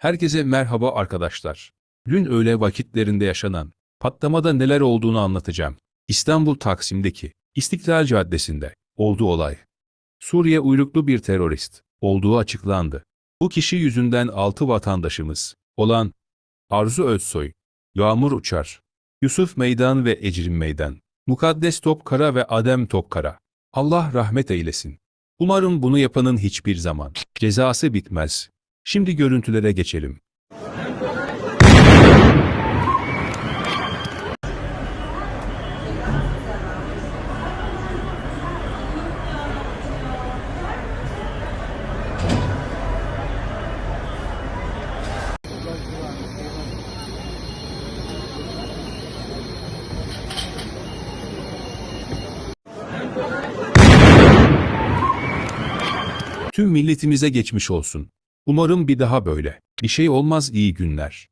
Herkese merhaba arkadaşlar. Dün öğle vakitlerinde yaşanan patlamada neler olduğunu anlatacağım. İstanbul Taksim'deki İstiklal Caddesi'nde oldu olay. Suriye uyruklu bir terörist olduğu açıklandı. Bu kişi yüzünden 6 vatandaşımız olan Arzu Özsoy, Yağmur Uçar, Yusuf Meydan ve Ecrin Meydan, Mukaddes Topkara ve Adem Topkara. Allah rahmet eylesin. Umarım bunu yapanın hiçbir zaman cezası bitmez. Şimdi görüntülere geçelim. Tüm milletimize geçmiş olsun. Umarım bir daha böyle bir şey olmaz iyi günler.